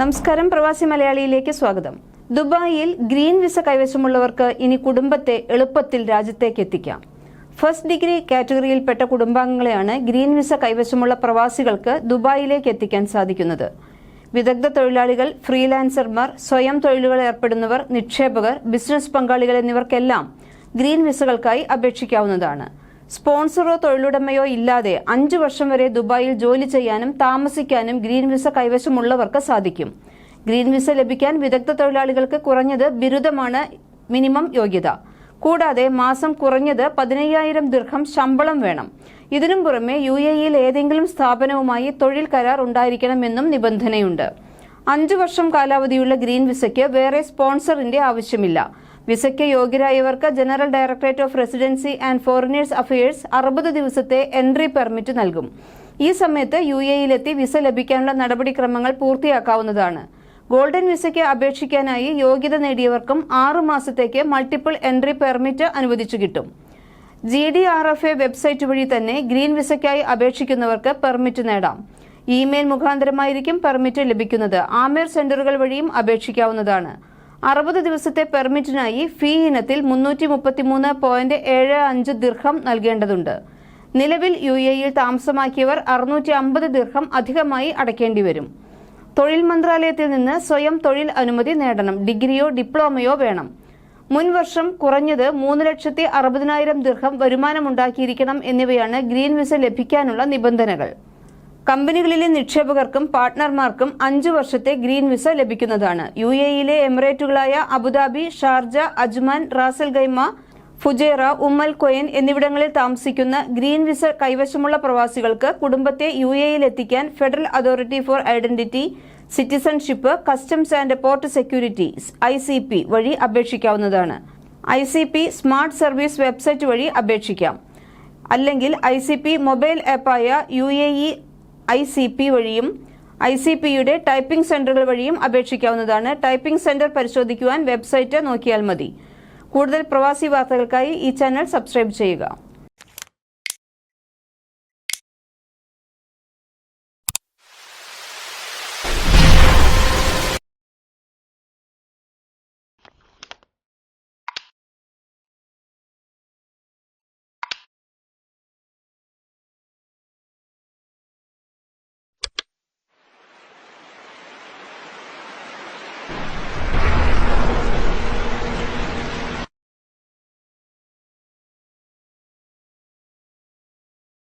നമസ്കാരം പ്രവാസി മലയാളിയിലേക്ക് സ്വാഗതം. ദുബായിൽ ഗ്രീൻ വിസ കൈവശമുള്ളവർക്ക് ഇനി കുടുംബത്തെ എളുപ്പത്തിൽ രാജ്യത്തേക്ക് എത്തിക്കാം. ഫസ്റ്റ് ഡിഗ്രി കാറ്റഗറിയിൽപ്പെട്ട കുടുംബാംഗങ്ങളെയാണ് ഗ്രീൻ വിസ കൈവശമുള്ള പ്രവാസികൾക്ക് ദുബായിലേക്ക് എത്തിക്കാൻ സാധിക്കുന്നത്. വിദഗ്ധ തൊഴിലാളികൾ ഫ്രീലാൻസർമാർ സ്വയം തൊഴിലുകൾ ഏർപ്പെടുന്നവർ നിക്ഷേപകർ ബിസിനസ് പങ്കാളികൾ എന്നിവർക്കെല്ലാം ഗ്രീൻ വിസകൾക്കായി അപേക്ഷിക്കാവുന്നതാണ്. സ്പോൺസറോ തൊഴിലുടമയോ ഇല്ലാതെ അഞ്ചു വർഷം വരെ ദുബായിൽ ജോലി ചെയ്യാനും താമസിക്കാനും ഗ്രീൻ വിസ കൈവശമുള്ളവർക്ക് സാധിക്കും. ഗ്രീൻ വിസ ലഭിക്കാൻ വിദഗ്ധ തൊഴിലാളികൾക്ക് കുറഞ്ഞത് ബിരുദമാണ് മിനിമം യോഗ്യത. കൂടാതെ മാസം കുറഞ്ഞത് പതിനയ്യായിരം ദീർഘം ശമ്പളം വേണം. ഇതിനും പുറമെ യു എ ഇയിൽ ഏതെങ്കിലും സ്ഥാപനവുമായി തൊഴിൽ കരാർ ഉണ്ടായിരിക്കണമെന്നും നിബന്ധനയുണ്ട്. അഞ്ചു വർഷം കാലാവധിയുള്ള ഗ്രീൻ വിസയ്ക്ക് വേറെ സ്പോൺസറിന്റെ ആവശ്യമില്ല. വിസയ്ക്ക് യോഗ്യരായവർക്ക് general directorate of residency and foreigners affairs അറുപത് ദിവസത്തെ എൻട്രി പെർമിറ്റ് നൽകും. ഈ സമയത്ത് യു എയിലെത്തി വിസ ലഭിക്കാനുള്ള നടപടിക്രമങ്ങൾ പൂർത്തിയാക്കാവുന്നതാണ്. ഗോൾഡൻ വിസയ്ക്ക് അപേക്ഷിക്കാനായി യോഗ്യത നേടിയവർക്കും ആറു മാസത്തേക്ക് മൾട്ടിപ്പിൾ എൻട്രി പെർമിറ്റ് അനുവദിച്ചു കിട്ടും. G D R F A website വഴി തന്നെ ഗ്രീൻ വിസയ്ക്കായി അപേക്ഷിക്കുന്നവർക്ക് പെർമിറ്റ് നേടാം. ഇമെയിൽ മുഖാന്തരമായിരിക്കും പെർമിറ്റ് ലഭിക്കുന്നത്. ആമേർ സെന്ററുകൾ വഴിയും അപേക്ഷിക്കാവുന്നതാണ്. അറുപത് ദിവസത്തെ പെർമിറ്റിനായി ഫീ ഇനത്തിൽ മുന്നൂറ്റി മുപ്പത്തിമൂന്ന് പോയിന്റ് ഏഴ് അഞ്ച് ദീർഘം നൽകേണ്ടതുണ്ട്. നിലവിൽ യു എയിൽ താമസമാക്കിയവർ അറുന്നൂറ്റി അമ്പത് ദീർഘം അധികമായി അടയ്ക്കേണ്ടി വരും. തൊഴിൽ മന്ത്രാലയത്തിൽ നിന്ന് സ്വയം തൊഴിൽ അനുമതി നേടണം. ഡിഗ്രിയോ ഡിപ്ലോമയോ വേണം. മുൻ വർഷം കുറഞ്ഞത് മൂന്ന് ലക്ഷത്തി അറുപതിനായിരം ദീർഘം വരുമാനമുണ്ടാക്കിയിരിക്കണം എന്നിവയാണ് ഗ്രീൻ വിസ ലഭിക്കാനുള്ള നിബന്ധനകൾ. കമ്പനികളിലെ നിക്ഷേപകർക്കും പാർട്ട്ണർമാർക്കും അഞ്ചു വർഷത്തെ ഗ്രീൻ വിസ ലഭിക്കുന്നതാണ്. യു എയിലെ എമിറേറ്റുകളായ Abu Dhabi Sharjah Ajman Ras Al Khaimah Fujairah Umm Al Quwain എന്നിവിടങ്ങളിൽ താമസിക്കുന്ന ഗ്രീൻ വിസ കൈവശമുള്ള പ്രവാസികൾക്ക് കുടുംബത്തെ യു എയിൽ എത്തിക്കാൻ federal authority for identity citizenship customs and port security I C P വഴി അപേക്ഷിക്കാവുന്നതാണ്. I C P smart service website വഴി അപേക്ഷിക്കാം. അല്ലെങ്കിൽ I C P mobile ആപ്പായ U A E I C P വഴിയും ഐ സി പിയുടെ typing സെന്ററുകൾ വഴിയും അപേക്ഷിക്കാവുന്നതാണ്. Typing centre പരിശോധിക്കുവാൻ വെബ്സൈറ്റ് നോക്കിയാൽ മതി. കൂടുതൽ പ്രവാസി വാർത്തകൾക്കായി ഈ ചാനൽ സബ്സ്ക്രൈബ് ചെയ്യുക.